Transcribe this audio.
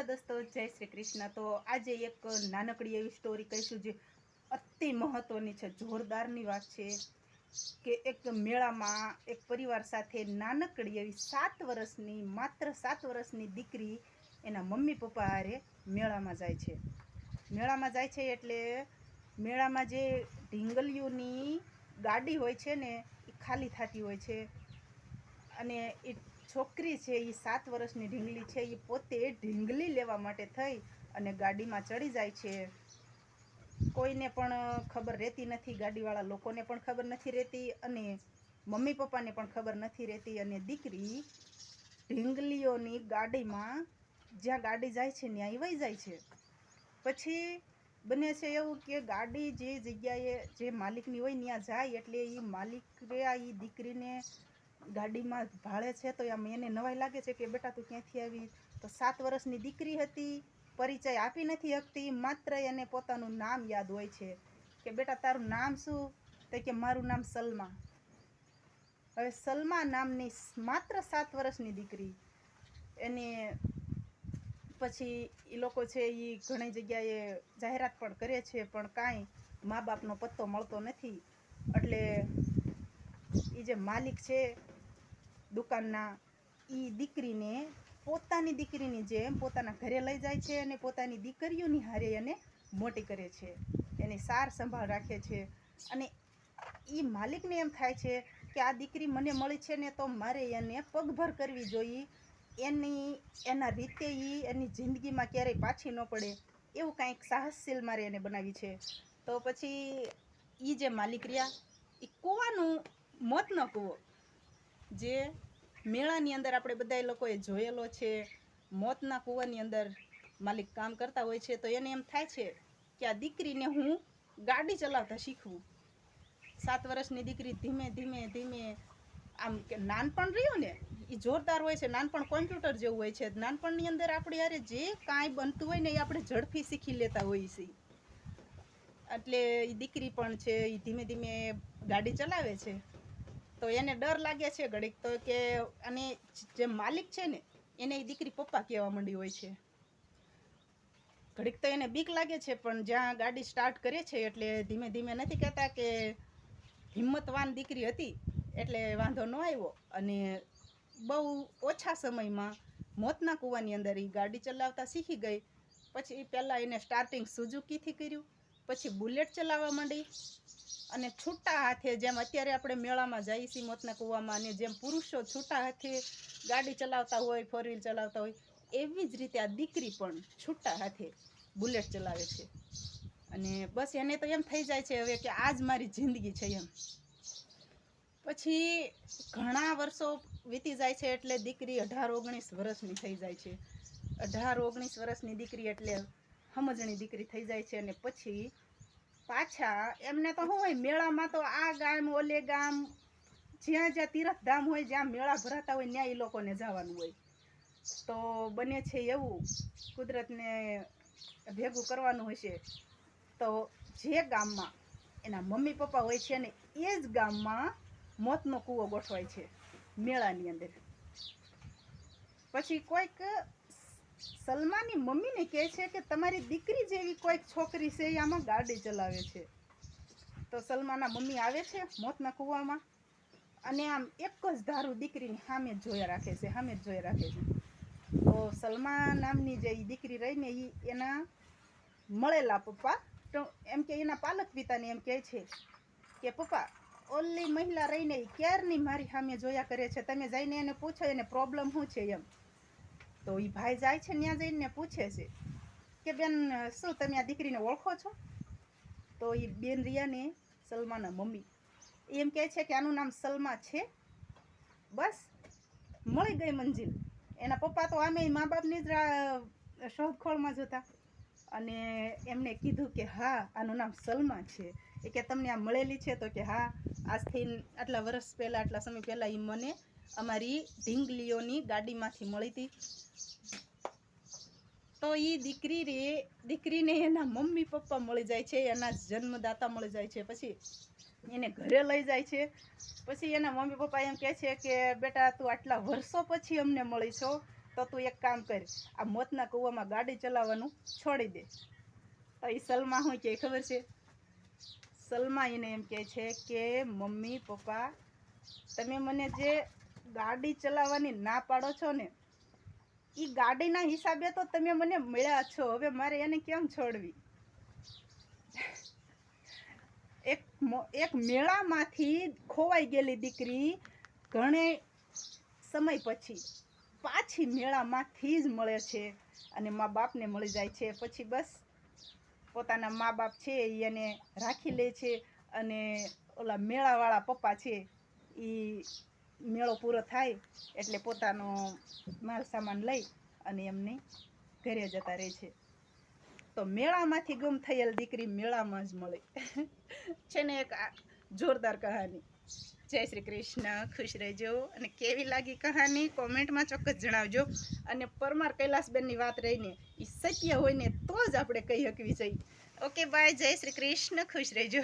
Hello દોસ્તો, જય શ્રી કૃષ્ણ. તો આજે એક નાનકડી એવી સ્ટોરી કહીશું જે અતિ મહત્વની છે, જોરદારની વાત છે કે એક મેળામાં એક પરિવાર સાથે નાનકડી એવી સાત વર્ષની, માત્ર સાત વર્ષની દીકરી એના મમ્મી પપ્પા હારે મેળામાં જાય છે. મેળામાં જાય છે એટલે મેળામાં જે ઢીંગલીઓની ગાડી હોય છે ને, એ ખાલી થતી હોય છે. અને એ છોકરી છે એ સાત વર્ષની ઢીંગલી છે એ પોતે ઢીંગલી લેવા માટે થઈ અને ગાડીમાં ચડી જાય છે. કોઈને પણ ખબર રહેતી નથી, ગાડીવાળા લોકોને પણ ખબર નથી રહેતી અને મમ્મી પપ્પાને પણ ખબર નથી રહેતી અને દીકરી ઢીંગલીઓની ગાડીમાં જ્યાં ગાડી જાય છે, ત્યાં વહી જાય છે. પછી બને છે એવું કે ગાડી જે જગ્યાએ જે માલિકની હોય, ત્યાં જાય એટલે એ માલિક એ દીકરીને ગાડીમાં ભાળે છે તો આમ એને નવાઈ લાગે છે કે બેટા તું ક્યાંથી આવી? તો સાત વર્ષની દીકરી હતી, પરિચય આપી નથી શકતી, માત્ર એને પોતાનું નામ યાદ હોય છે. કે બેટા તારું નામ શું? તો કે મારું નામ સલમા. હવે સલમા નામની માત્ર સાત વર્ષની દીકરી. એને પછી એ લોકો છે એ ઘણી જગ્યાએ જાહેરાત પણ કરે છે, પણ કાંઈ મા બાપનો પત્તો મળતો નથી. એટલે એ જે માલિક છે દુકાનના એ દીકરીને પોતાની દીકરીની જેમ પોતાના ઘરે લઈ જાય છે અને પોતાની દીકરીઓની હારે એને મોટી કરે છે. એની સાર સંભાળ રાખે છે. અને એ માલિકને એમ થાય છે કે આ દીકરી મને મળી છે ને તો મારે એને પગભર કરવી જોઈએ. એની, એના રીતે એ એની જિંદગીમાં ક્યારેય પાછી ન પડે. એવું કાંઈક સાહસશીલ મારે એને બનાવી છે. તો પછી એ જે માલિક રહ્યા એ કૂવાનું મોતનો કૂવો. જે મેળાની અંદર આપણે બધા લોકોએ જોયેલો છે, મોતના કૂવાની અંદર માલિક કામ કરતા હોય છે, તો એને એમ થાય છે કે આ દીકરીને હું ગાડી ચલાવતા શીખવું. સાત વર્ષની દીકરી ધીમે ધીમે ધીમે આમ કે નાનપણ રહ્યું ને એ જોરદાર હોય છે, નાનપણ કોમ્પ્યુટર જેવું હોય છે, નાનપણની અંદર આપણે યારે જે કાંઈ બનતું હોય ને એ આપણે ઝડપી શીખી લેતા હોઈએ છીએ. એટલે એ દીકરી પણ છે એ ધીમે ધીમે ગાડી ચલાવે છે. તો એને ડર લાગે છે ઘડીક તો કે અને જે માલિક છે ને, એને એ દીકરી પપ્પા કહેવા માંડી હોય છે. ઘડીક તો એને બીક લાગે છે, પણ જ્યાં ગાડી સ્ટાર્ટ કરે છે એટલે ધીમે ધીમે નથી કહેતા કે હિંમતવાન દીકરી હતી, એટલે વાંધો ન આવ્યો. અને બહુ ઓછા સમયમાં મોતના કૂવાની અંદર એ ગાડી ચલાવતા શીખી ગઈ. પછી પહેલાં એને સ્ટાર્ટિંગ સુઝુકીથી કર્યું. પછી બુલેટ ચલાવવા માંડી અને છૂટા હાથે જેમ અત્યારે આપણે મેળામાં જઈએ છીએ, મોતના કૂવામાં, અને જેમ પુરુષો છૂટા હાથે ગાડી ચલાવતા હોય ફોર વ્હીલ ચલાવતા હોય, એવી જ રીતે આ દીકરી પણ છૂટા હાથે બુલેટ ચલાવે છે. અને બસ એને તો એમ થઈ જાય છે હવે કે આ જ મારી જિંદગી છે એમ. પછી ઘણા વર્ષો વીતી જાય છે એટલે દીકરી અઢાર ઓગણીસ વર્ષની થઈ જાય છે. અઢાર ઓગણીસ વર્ષની દીકરી એટલે સમજણી દીકરી થઈ જાય છે અને પછી પાછા એમને તો શું હોય, મેળામાં તો આ ગામ, ઓલે ગામ, જ્યાં જ્યાં તીરથધામ હોય, જ્યાં મેળા ભરાતા હોય, ત્યાં એ લોકોને જવાનું હોય. તો બને છે એવું, કુદરતને ભેગું કરવાનું હોય છે. તો જે ગામમાં, એના મમ્મી પપ્પા હોય છે ને એ જ ગામમાં મોતનો કૂવો ગોઠવાય છે, મેળાની અંદર. પછી કોઈક સલમાની મમ્મીને કહે છે કે તમારી દીકરી જેવી કોઈક છોકરી છે આમાં ગાડી ચલાવે છે. તો સલમાના મમ્મી આવે છે મોતના કૂવામાં અને આમ એક જ ધારું દીકરીની સામે જોયા રાખે છે, સામે જ જોયા રાખે છે. તો સલમા નામની જે દીકરી રહીને એ એના મળેલા પપ્પા. તો એમ કે એના પાલક પિતાને એમ કહે છે કે, પપ્પા, ઓલી મહિલા રહીને ક્યારની મારી સામે જોયા કરે છે? તમે જઈને એને પૂછો એને પ્રોબ્લેમ શું છે એમ. તો એ ભાઈ જાય છે ત્યાં જઈને પૂછે છે કે બેન, શું તમે આ દીકરીને ઓળખો છો? તો એ બેન રિયાને સલમાના મમ્મી. એમ કહે છે કે આનું નામ સલમા છે. બસ, મળી ગઈ મંજિલ. એના પપ્પા તો આમે મા બાપની જ શોધખોળમાં જ અને એમને કીધું કે હા, આનું નામ સલમા છે. એ કે તમને આ મળેલી છે તો કે હા, આજથી આટલા વર્ષ પહેલાં, આટલા સમય પહેલાં એ મને અમારી ઢીંગલીઓની ગાડીમાંથી મળી હતી. તો એ દીકરી રે, દીકરીને એના મમ્મી પપ્પા મળી જાય છે, એના જન્મદાતા મળી જાય છે. પછી એને ઘરે લઈ જાય છે. પછી એના મમ્મી પપ્પા એમ કહે છે કે, બેટા, તું આટલા વર્ષો પછી અમને મળી છો, તો તું એક કામ કર, આ મોતના કૂવામાં ગાડી ચલાવવાનું છોડી દે. તો એ સલમા શું કહે ખબર છે? સલમા એને એમ કહે છે કે, મમ્મી પપ્પા, તમે મને જે ગાડી ચલાવવાની ના પાડો છો ને એ ગાડીના હિસાબે તો તમે મને મળ્યા છો. હવે મારે એને કેમ છોડવી? એક એક મેળામાંથી ખોવાઈ ગયેલી દીકરી ઘણે સમય પછી પાછી મેળામાંથી જ મળે છે અને મા બાપને મળી જાય છે. પછી બસ પોતાના મા બાપ છે એને રાખી લે છે અને ઓલા મેળાવાળા પપ્પા છે એ મેળો પૂરો થાય એટલે પોતાનો માલ સામાન લઈ અને એમને ઘરે જતા રહે છે. તો મેળામાંથી ગુમ થયેલ દીકરી મેળામાં જ મળે. છે ને એક જોરદાર કહાની. જય શ્રી કૃષ્ણ, ખુશ રહેજો અને કેવી લાગી કહાની? કોમેન્ટમાં ચોક્કસ જણાવજો. અને પરમાર કૈલાસબેનની વાત રહીને એ સત્ય હોય ને તો જ આપણે કહી શકવી જોઈએ. Okay, bye. જય શ્રી કૃષ્ણ, ખુશ રહેજો.